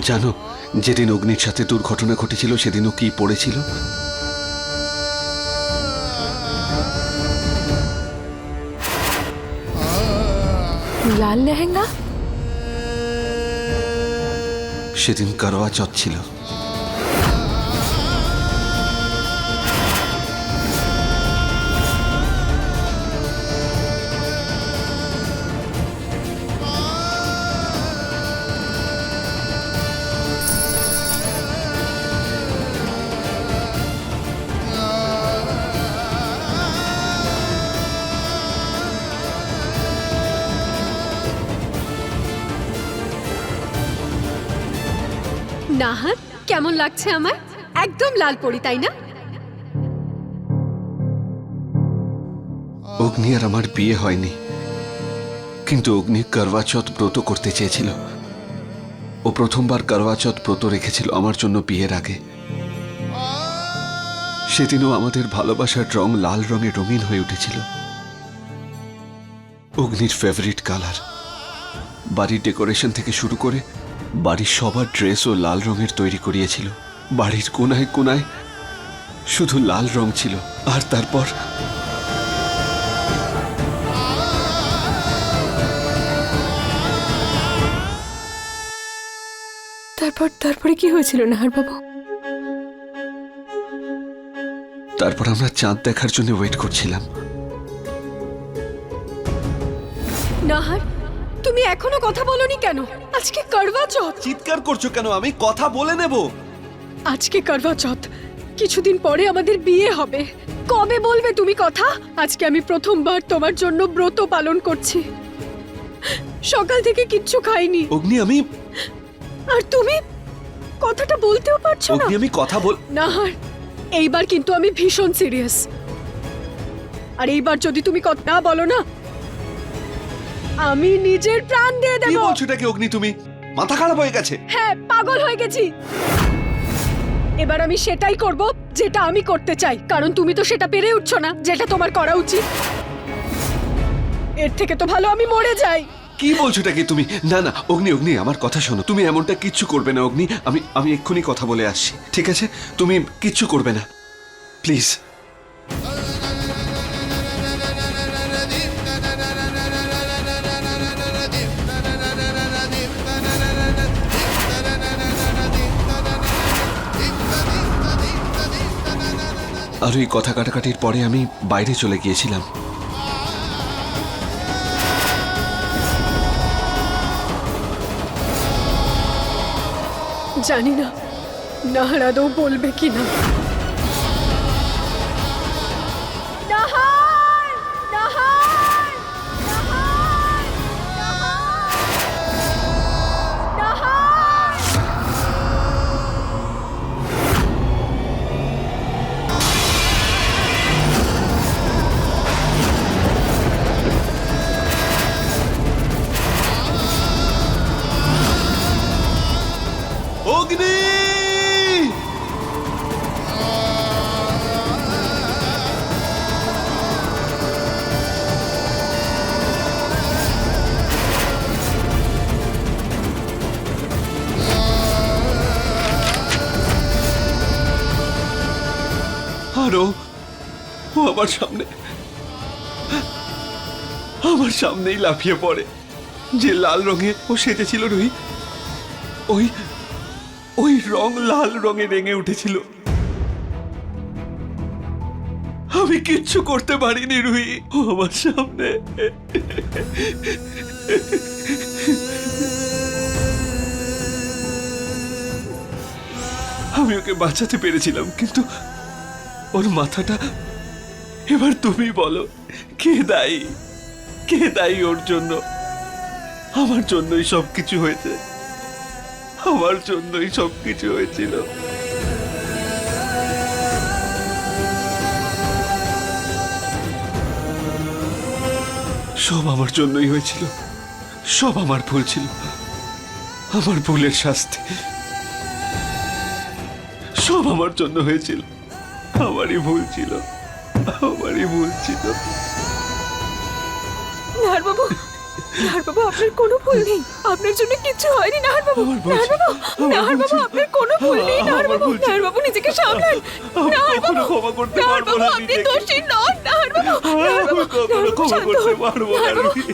জানো যেদিন অগ্নির সাথে দুর্ঘটনা ঘটেছিল সেদিনও কি পড়েছিল? লাল লেহেঙ্গা? সেদিন কারোয়া চট ছিল নাহার, কেমন লাগছে আমার একদম লাল পরি, তাই না? অগ্নি আর আমার বিয়ে হয়নি। কিন্তু অগ্নি করওয়াচত ব্রত করতে চেয়েছিল। ও প্রথমবার করওয়াচত ব্রত রেখেছিল আমার জন্য বিয়ের আগে। সেদিনও আমাদের ভালোবাসার রং লাল রঙে রঙিন হয়ে উঠেছিল। অগ্নির ফেভারিট কালার বাড়ির ডেকোরেশন থেকে শুরু করে বাড়ির সবার ড্রেসও লাল রঙের তৈরি করিয়েছিল। বাড়ির কোনায় কোনায় শুধু লাল রং ছিল। আর তারপর তারপর তারপরে কি হয়েছিল নাহার বাবু তারপর আমরা চাঁদ দেখার জন্য ওয়েট করছিলাম। নাহার তুমি এখনও কথা বলনি কেন? আজকে করবা চৌথ চিৎকার করছ কেন? আমি কথা বলে নেব। আজকে করবা চৌথ কিছুদিন পরে আমাদের বিয়ে হবে। কবে বলবে তুমি কথা? আজকে আমি প্রথমবার তোমার জন্য ব্রত পালন করছি। সকাল থেকে কিচ্ছু খাইনি। অগ্নি আমি আর তুমি কথাটা বলতেও পারছ না। অগ্নি আমি কথা বল নাহার এইবার কিন্তু আমি ভীষণ সিরিয়াস। আর এইবার যদি তুমি কথা বলো না আমি নিজের প্রাণ দিয়ে কি দেব। বলছো এটাকে অগ্নি তুমি? মাথা খারাপ হয়ে গেছে। হ্যাঁ পাগল হয়ে গেছি। এবার আমি সেটাই করব যেটা আমি করতে চাই। কারণ তুমি তো সেটা পেরে উঠছো না যেটা তোমার করা উচিত। এর থেকে তো ভালো আমি মরে যাই। কি বলছো এটা কি তুমি? না না অগ্নি অগ্নি আমার কথা শোনো। তুমি এমনটা কিচ্ছু করবে না অগ্নি। আমি আমি এক্ষুনি কথা বলে আসছি ঠিক আছে? তুমি কিচ্ছু করবে না। প্লিজ। আর ওই কথা কাটাকাটির পরে আমি বাইরে চলে গিয়েছিলাম। জানি না, নাহার বলবে কি না আমার সামনে। আমার সামনেই লাফিয়ে পড়ে। যে লাল রঙে ও সেজেছিল রুই ওই ওই রং লাল রঙে রেঙে উঠেছিল। আমি কিচ্ছু করতে পারিনি রুই ও আমার সামনে। আমি ওকে বাঁচাতে পেরেছিলাম, কিন্তু ওর মাথাটা এবার তুমি বলো, কে দায়ী? কে দায়ী ওর জন্য? আমার জন্যই সব কিছু হয়েছে। আমার জন্যই সব কিছু হয়েছিল। সব আমার জন্যই হয়েছিল। সব আমার ভুল ছিল। আমার ভুলের শাস্তি। সব আমার জন্য হয়েছিল। আমারই ভুল ছিল। আমারই ভুল ছিল। নাহার বাবু নাহার বাবু আপনার কোনো ভুল নেই। আপনার জন্য কিচ্ছু হয়নি নাহার বাবু নাহার বাবু নাহার বাবু আপনার কোনো ভুল নেই নাহার বাবু নাহার বাবু নিজেকে সামলান। নাহার বাবু ক্ষমা করতে পারব না আপনি। দোষী নন নাহার বাবু নাহার বাবু ক্ষমা করতে পারব না রুহি।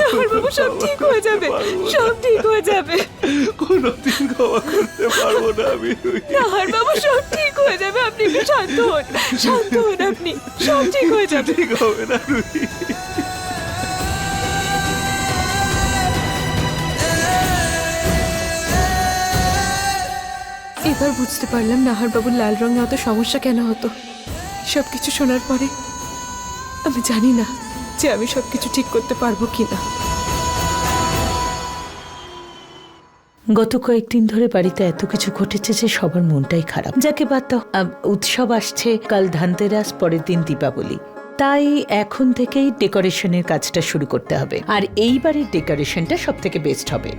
নাহার বাবু সব ঠিক হয়ে যাবে। সব ঠিক হয়ে যাবে। কোনোদিন ক্ষমা করতে পারব না আমি। নাহার বাবু সব ঠিক হয়ে যাবে আপনি একটু শান্ত হন শান্ত হন আপনি। সব ঠিক হয়ে যাবে। ঠিক হবে না রুহি। এবার বুঝতে পারলাম নাহার বাবুর লাল রঙে অত সমস্যা কেন হতো। সব কিছু শোনার পরে আমি জানি না যে আমি সব কিছু ঠিক করতে পারব কিনা। গত কয়েকদিন ধরে বাড়িতে এত কিছু ঘটেছে যে সবার মনটাই খারাপ। যাকে বাদ উৎসব আসছে, কাল ধানতেরাস, পরের দিন দীপাবলি। তাই এখন থেকেই ডেকোরেশনের কাজটা শুরু করতে হবে। আর এইবারের ডেকোরেশনটা সব থেকে বেস্ট হবে।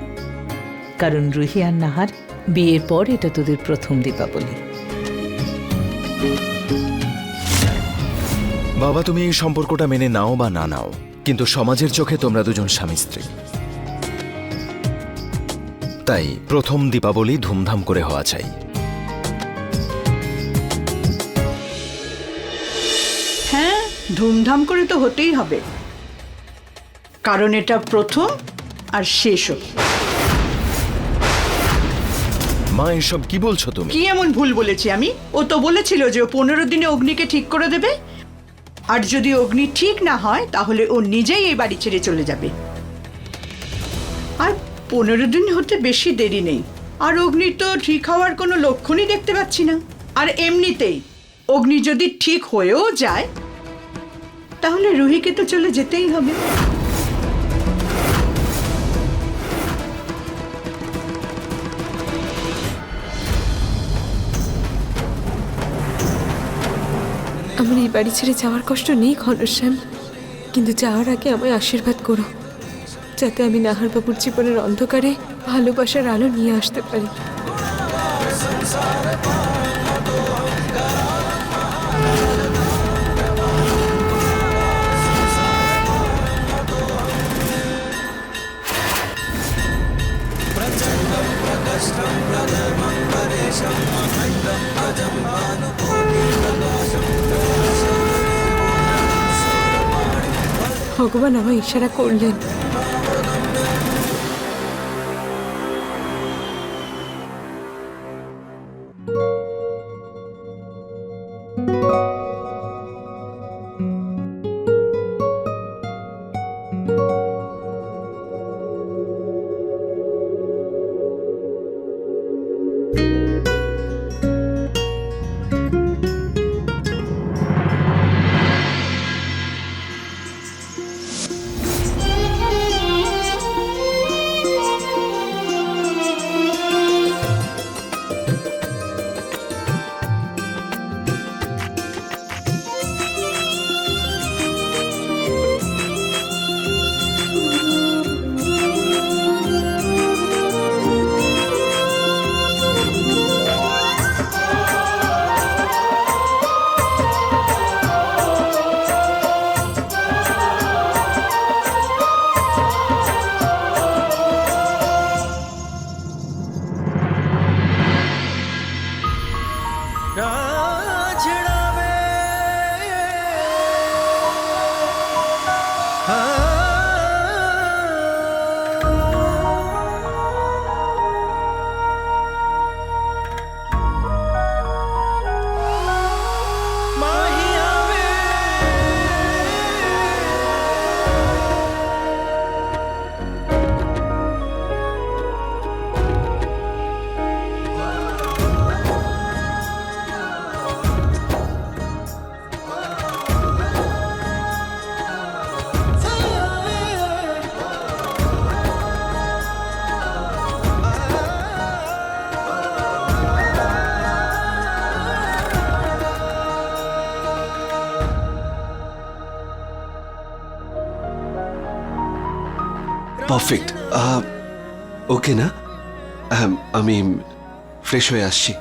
কারণ রুহি আর নাহার বিয়ের পর এটা তোদের প্রথম দীপাবলি। বাবা, তুমি এই সম্পর্কটা মেনে নাও বা না নাও, কিন্তু সমাজের চোখে তোমরা দুজন স্বামী স্ত্রী। তাই প্রথম দীপাবলি ধুমধাম করে হওয়া চাই। হ্যাঁ ধুমধাম করে তো হতেই হবে। কারণ এটা প্রথম আর শেষও মা এসব কি বলছো তুমি? কি এমন ভুল বলেছি আমি? ও তো বলেছিল যে ও পনেরো দিনে অগ্নিকে ঠিক করে দেবে। আর যদি অগ্নি ঠিক না হয় তাহলে ও নিজেই এই বাড়ি ছেড়ে চলে যাবে। পনেরো দিন হতে বেশি দেরি নেই। আর অগ্নি তো ঠিক হওয়ার কোনো লক্ষণই দেখতে পাচ্ছি না। আর এমনিতেই, অগ্নি যদি ঠিক হয়েও যায়, তাহলে রুহিকে তো চলে যেতেই হবে। আমার এই বাড়ি ছেড়ে যাওয়ার কষ্ট নেই, ঘনশ্যাম। কিন্তু যাওয়ার আগে আমায় আশীর্বাদ করো। যাতে আমি নাহার বাবুর জীবনের অন্ধকারে ভালোবাসার আলো নিয়ে আসতে পারি। ভগবান আমায় ইশারা করলেন। পারফেক্ট ওকে না আমি ফ্রেশ হয়ে আসছি।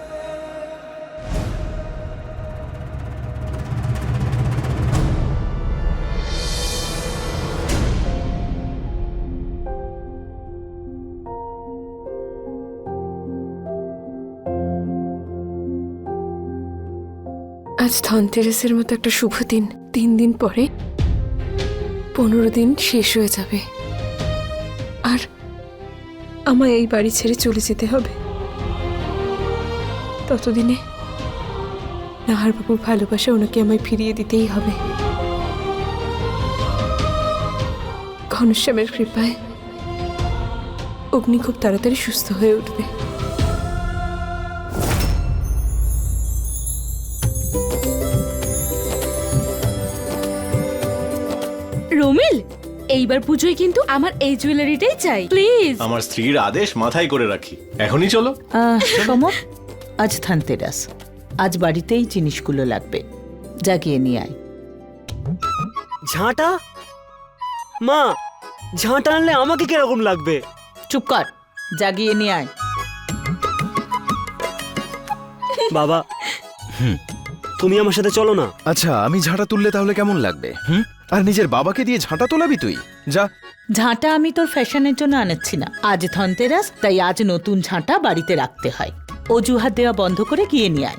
আজ ধনতেরাসের মতো একটা শুভ দিন। তিন দিন পরে পনেরো দিন শেষ হয়ে যাবে। আমায় এই বাড়ি ছেড়ে চলে যেতে হবে। ততদিনে নাহারবাবুর ভালোবাসা ওনাকে আমায় ফিরিয়ে দিতেই হবে। ঘনশ্যামের কৃপায় অগ্নি খুব তাড়াতাড়ি সুস্থ হয়ে উঠবে। এইবার পুজোয় কিন্তু আমার এই জুয়েলারিটাই চাই। প্লিজ আমার স্ত্রীর আদেশ মাথায় করে রাখি। এখনই চলো। সমর আজ ধানতেরাস আজ বাড়িতেই জিনিসগুলো লাগবে। জাগিয়ে নিয়ে আয়। ঝাঁটা? মা ঝাঁটা আনলে আমাকে কীরকম লাগবে? চুপ কর। জাগিয়ে নিয়ে আয়। বাবা তুমি আমার সাথে চলো না। আচ্ছা আমি ঝাঁটা তুললে তাহলে কেমন লাগবে? হুম? আর নিজের বাবাকে দিয়ে ঝাঁটা তোলাবি তুই? যা। ঝাঁটা আমি তোর ফ্যাশনের জন্য আনাচ্ছি না। আজ ধনতেরাস তাই আজ নতুন ঝাঁটা বাড়িতে রাখতে হয়। অজুহাত দেওয়া বন্ধ করে গিয়ে নিয়ে আয়।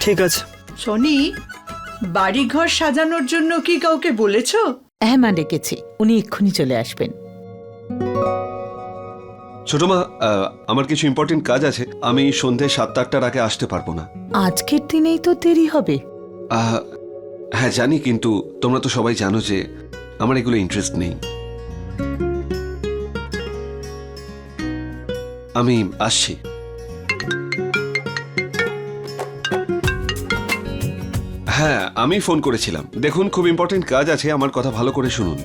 ঠিক আছে। শনি বাড়িঘর সাজানোর জন্য কি কাউকে বলেছ? হ্যাঁ মা ডেকেছি। উনি এক্ষুনি চলে আসবেন। ছোট মা আহ, আমার কিছু ইম্পর্টেন্ট কাজ আছে। আমি সন্ধে সাতটা আটটার আগে আসতে পারব না। আজকের দিনেই তো দেরি হবে। আহ, হ্যাঁ জানি কিন্তু তোমরা তো সবাই জানো যে আমার এগুলো ইন্টারেস্ট নেই। আমি আসছি। হ্যাঁ আমি ফোন করেছিলাম। দেখুন, খুব ইম্পর্টেন্ট কাজ আছে, আমার কথা ভালো করে শুনুন।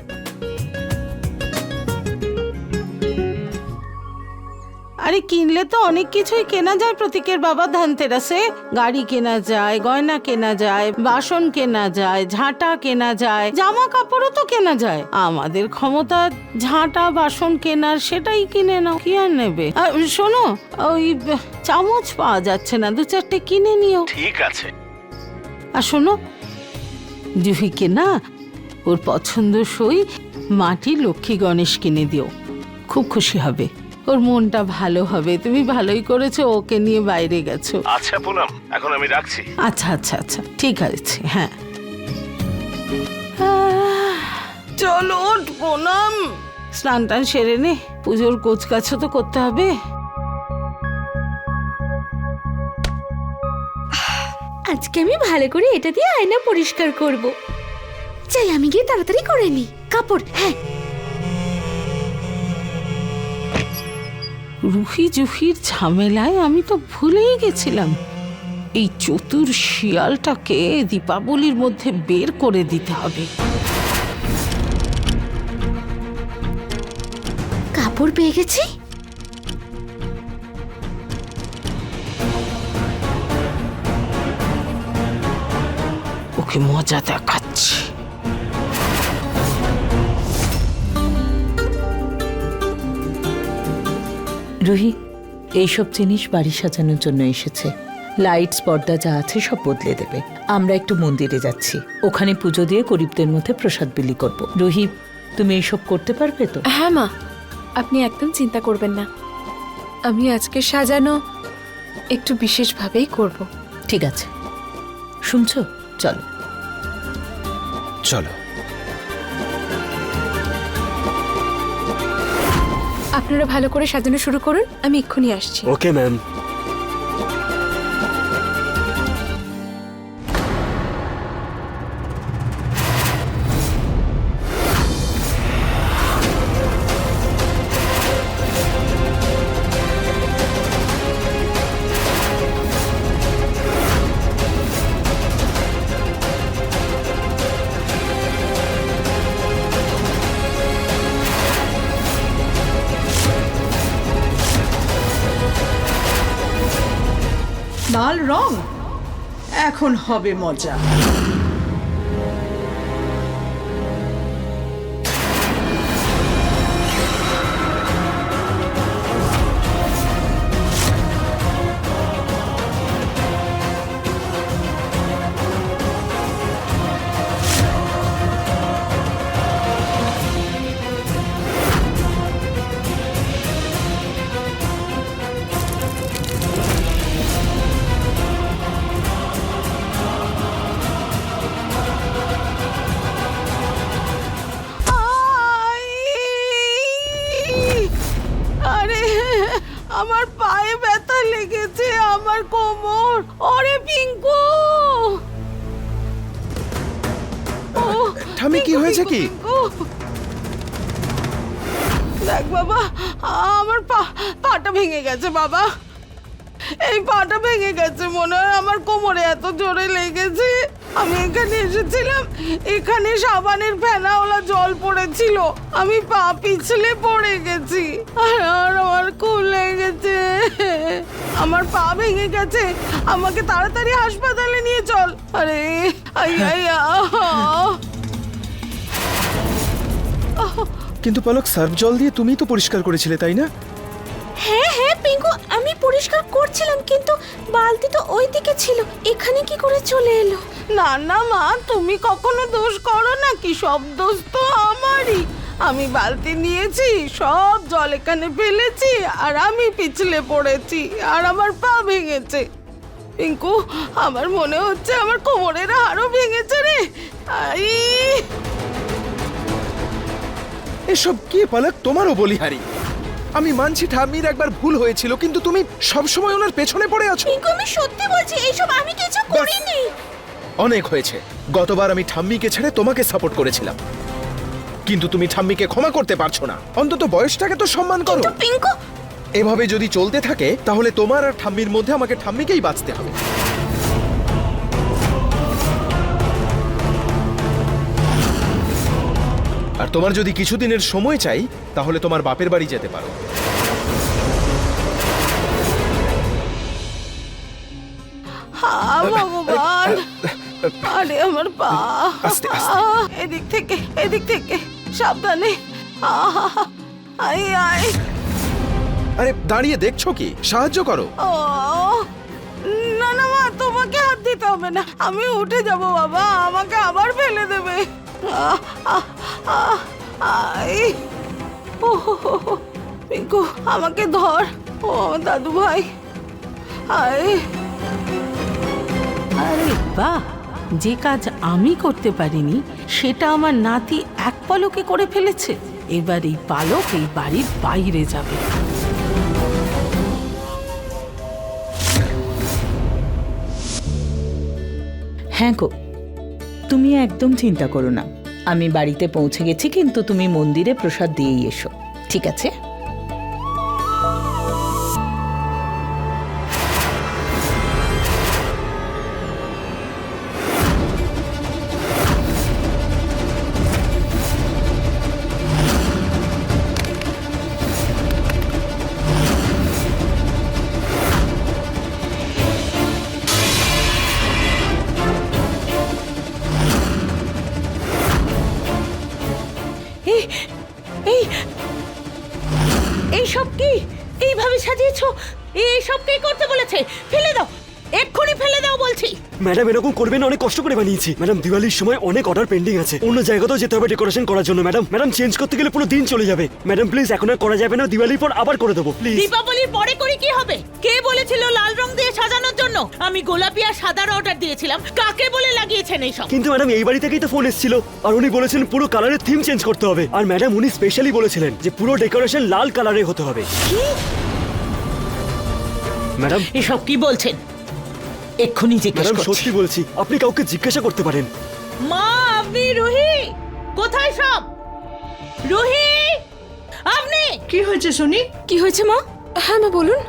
আরে কিনলে তো অনেক কিছুই কেনা যায় প্রতীকের বাবা ধানতেরাসে গাড়ি কেনা যায় গয়না কেনা যায় বাসন কেনা যায় ঝাঁটা কেনা যায় জামা কাপড়ও তো কেনা যায়। আমাদের ক্ষমতা ঝাঁটা বাসন কেনার সেটাই কিনে নাও। কি আর নেবে? আর শোনো ওই চামচ পাওয়া যাচ্ছে না দু চারটে কিনে নিও। ঠিক আছে। আর শোনো জুহিকে না ওর পছন্দসই মাটি লক্ষ্মী গণেশ কিনে দিও। খুব খুশি হবে। ওর মনটা ভালো হবে। তুমি ভালোই করেছ ওকে নিয়ে বাইরে গেছো। আচ্ছা পুনম এখন আমি রাখছি। আচ্ছা আচ্ছা আচ্ছা ঠিক আছে হ্যাঁ। চলো প্রণাম স্নান টান সেরে নে। পুজোর কোচ কাছও তো করতে হবে। আজকে আমি ভালো করে এটা দিয়ে আয়না পরিষ্কার করব। চাই আমি গিয়ে তাড়াতাড়ি করে নি। কাপড় হ্যাঁ। রুহি জুহির ঝামেলায় আমি তো ভুলেই গেছিলাম। এই চতুর শিয়ালটাকে দীপাবলির মধ্যে বের করে দিতে হবে। কাপড় পেয়ে গেছি? ওকে মজা দেখাচ্ছি। রুহি এইসব জিনিস বাড়ি সাজানোর জন্য এসেছে। লাইটস পর্দা যা আছে সব বদলে দেবে। আমরা একটু মন্দিরে যাচ্ছি। ওখানে পুজো দিয়ে গরিবদের মধ্যে প্রসাদ বিলি করব। রুহি তুমি এইসব করতে পারবে তো? হ্যাঁ মা আপনি একদম চিন্তা করবেন না। আমি আজকে সাজানো একটু বিশেষভাবেই করব। ঠিক আছে। শুনছো? চলো। চলো। আপনারা ভালো করে সাজানো শুরু করুন আমি এক্ষুনি আসছি। ওকে ম্যাম এখন হবে মজা। গেছে বাবা। এই পাটা ভেঙে গেছে মনে হয় আমার কোমরে এত জোরে লেগেছে। আমি এখানে এসেছিলাম এখানে সাবানের ফেনাওয়ালা জল পড়েছিল। আমি পা পিছলে পড়ে গেছি আর আমার খুব লেগেছে। আমার পা ভেঙে গেছে আমাকে তাড়াতাড়ি হাসপাতালে নিয়ে চল। আরে কিন্তু পলক সার্ফ জল দিয়ে তুমিই তো পরিষ্কার করেছিলে তাই না? হ্যাঁ পিঙ্কু আমি পরিষ্কার করছিলাম কিন্তু বালতি তো ওই দিকে ছিল। এখানে কি করে চলে এলো? না না মা তুমি কখনো দোষ করো না কি সব দোষ তো আমারই। আমি বালতি নিয়েছি সব জল এখানে ফেলেছি আর আমি পিছলে পড়েছি আর আমার পা ভেঙেছে। পিঙ্কু আমার মনে হচ্ছে আমার কোমরের হাড়ও ভেঙেছে রে। আই। এসব কি পলক? তোমারও বলিহারি আমি মানছি ঠাম্মির একবার ভুল হয়েছিল কিন্তু তুমি সবসময় ওনার পেছনে পড়ে আছো। পিঙ্কু আমি সত্যি বলছি এইসব আমি কিছু করিনি। অনেক হয়েছে। গতবার আমি ঠাম্মিকে ছেড়ে তোমাকে সাপোর্ট করেছিলাম। কিন্তু তুমি ঠাম্মিকে ক্ষমা করতে পারছ না। অন্তত বয়সটাকে তো সম্মান করো। পিঙ্কু এভাবে যদি চলতে থাকে তাহলে তোমার আর ঠাম্মির মধ্যে আমাকে ঠাম্মিকেই বাঁচতে হবে। আর তোমার যদি কিছুদিনের সময় চাই তাহলে তোমার বাপের বাড়ি যেতে পারো। ভগবান আরে আমার পা। এদিক থেকে এদিক থেকে সাবধানে। আই আই আরে দাঁড়িয়ে দেখছ কি? সাহায্য করো। না না মা তোমাকে হাত দিতে হবে না। আমি উঠে যাব বাবা। আমাকে আবার ফেলে দেবে। আহ, ও হো, হো, হো। পিঙ্কু আমাকে ধর। ও আমার দাদু ভাই। আয় আরে বাহ যে কাজ আমি করতে পারিনি সেটা আমার নাতি এক পলকে করে ফেলেছে। এবার এই পালক এই বাড়ির বাইরে যাবে। হ্যাঁ গো তুমি একদম চিন্তা করো না। আমি বাড়িতে পৌঁছে গেছি কিন্তু তুমি মন্দিরে প্রসাদ দিয়েই এসো। ঠিক আছে? এই এই সব কি? এইভাবে সাজিয়েছো? এইসব কে করতে বলেছে? ফেলে দাও। এক্ষুনি ফেলে দাও বলছি। ম্যাডাম এরকম করবেন অনেক কষ্ট করে বানিয়েছি। ম্যাডাম দিওয়ালির সময় অনেক অর্ডার পেন্ডিং আছে। অন্য জায়গাতেও যেতে হবে ডেকোরেশন করার জন্য ম্যাডাম। ম্যাডাম চেঞ্জ করতে গেলে পুরো দিন চলে যাবে। ম্যাডাম প্লিজ এখন আর করা যাবে না দিওয়ালির পর আবার করে দেবো প্লিজ দীপাবলির পরে করে কি হবে? কে বলেছিল লাল রং দিয়ে সাজানোর জন্য? আমি গোলাপি আর সাদার অর্ডার দিয়েছিলাম। কাকে বলে লাগিয়েছেন এইসব? কিন্তু ম্যাডাম এই বাড়ি থেকেই তো ফোন এসেছিল। আর উনি বলেছেন পুরো কালারের থিম চেঞ্জ করতে হবে। আর ম্যাডাম উনি স্পেশালি বলেছিলেন যে পুরো ডেকোরেশন লাল কালারে হতে হবে। ম্যাডাম। এসব কি বলছেন? এক্ষুনি জিজ্ঞেস ম্যাডাম করছি। সত্যি বলছি আপনি কাউকে জিজ্ঞাসা করতে পারেন। মা আপনি রুহি? কোথায় সব? রুহি? আপনি? কি হয়েছে শুনি কি হয়েছে মা? হ্যাঁ মা বলুন।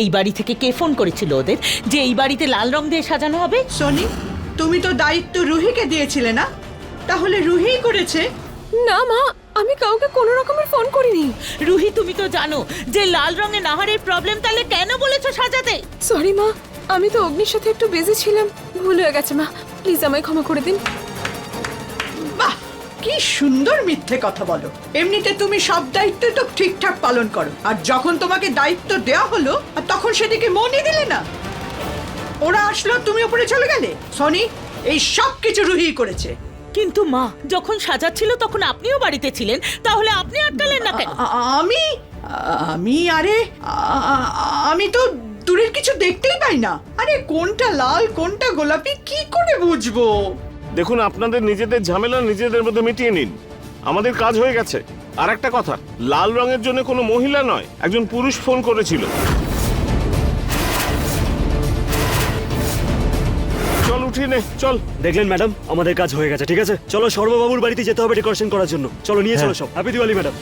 এই বাড়ি থেকে কে ফোন করেছিল ওদের? যে এই বাড়িতে লাল রং দিয়ে সাজানো হবে? সনি তুমি তো দায়িত্ব রুহিকে দিয়েছিলে না? তাহলে রুহি করেছে? না মা আমি কাউকে কোনো রকমের ফোন করিনি। রুহি তুমি তো জানো যে লাল রঙে নাহারের প্রবলেম তাহলে কেন বলেছ সাজাতে? সরি মা আমি তো অগ্নির সাথে একটু বিজি ছিলাম। ভুল হয়ে গেছে মা। প্লিজ আমায় ক্ষমা করে দিন। বাহ কি সুন্দর মিথ্যে কথা বলো। এমনিতে তুমি সব দায়িত্ব তো ঠিকঠাক পালন করো। আর যখন তোমাকে দায়িত্ব দেওয়া হলো আর তখন সেদিকে মনই দিলে না। ওরা আসলো তুমি উপরে চলে গেলে? সনি এই সব কিছু রুহি করেছে। কিন্তু মা যখন সাজাচ্ছিল তখন আপনিও বাড়িতে ছিলেন তাহলে আপনি আটকালেন না কেন? আ- আমি? আমি? আরে আ- আ- আমি তো দূরের কিছু দেখতেই পাই না। আরে কোনটা লাল কোনটা গোলাপি কি করে বুঝব? দেখুন আপনাদের নিজেদের ঝামেলা নিজেদের মধ্যে মিটিয়ে নিন। আমাদের কাজ হয়ে গেছে। আর একটা কথা লাল রঙের জন্য কোনো মহিলা নয় একজন পুরুষ ফোন করেছিল। উঠিয়ে নে চল। দেখলেন ম্যাডাম আমাদের কাজ হয়ে গেছে ঠিক আছে? চলো সর্ববাবুর বাড়িতে যেতে হবে ডেকোরেশন করার জন্য। চলো নিয়ে চলো সব। Happy Diwali madam.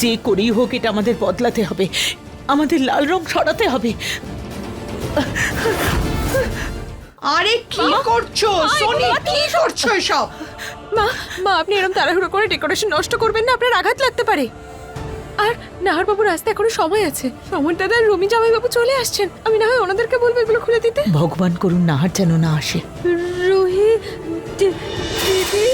যে করেই হোক এটা আমাদের বদলাতে হবে। আমাদের লাল রং সরাতে হবে। আরে কি করছ? সোনি কি করছ এসব? মা মা আপনি এরকম তাড়াহুড়ো করে ডেকোরেশন নষ্ট করবেন না আপনার আঘাত লাগতে পারে। আর নাহারবাবুর আসতে এখনও সময় আছে। সমর দাদা আর রমি জামাইবাবু চলে আসছেন। আমি না হয় ওনাদেরকে বলব এগুলো খুলে দিতে? ভগবান করুন নাহার যেন না আসে। রুহি দিদি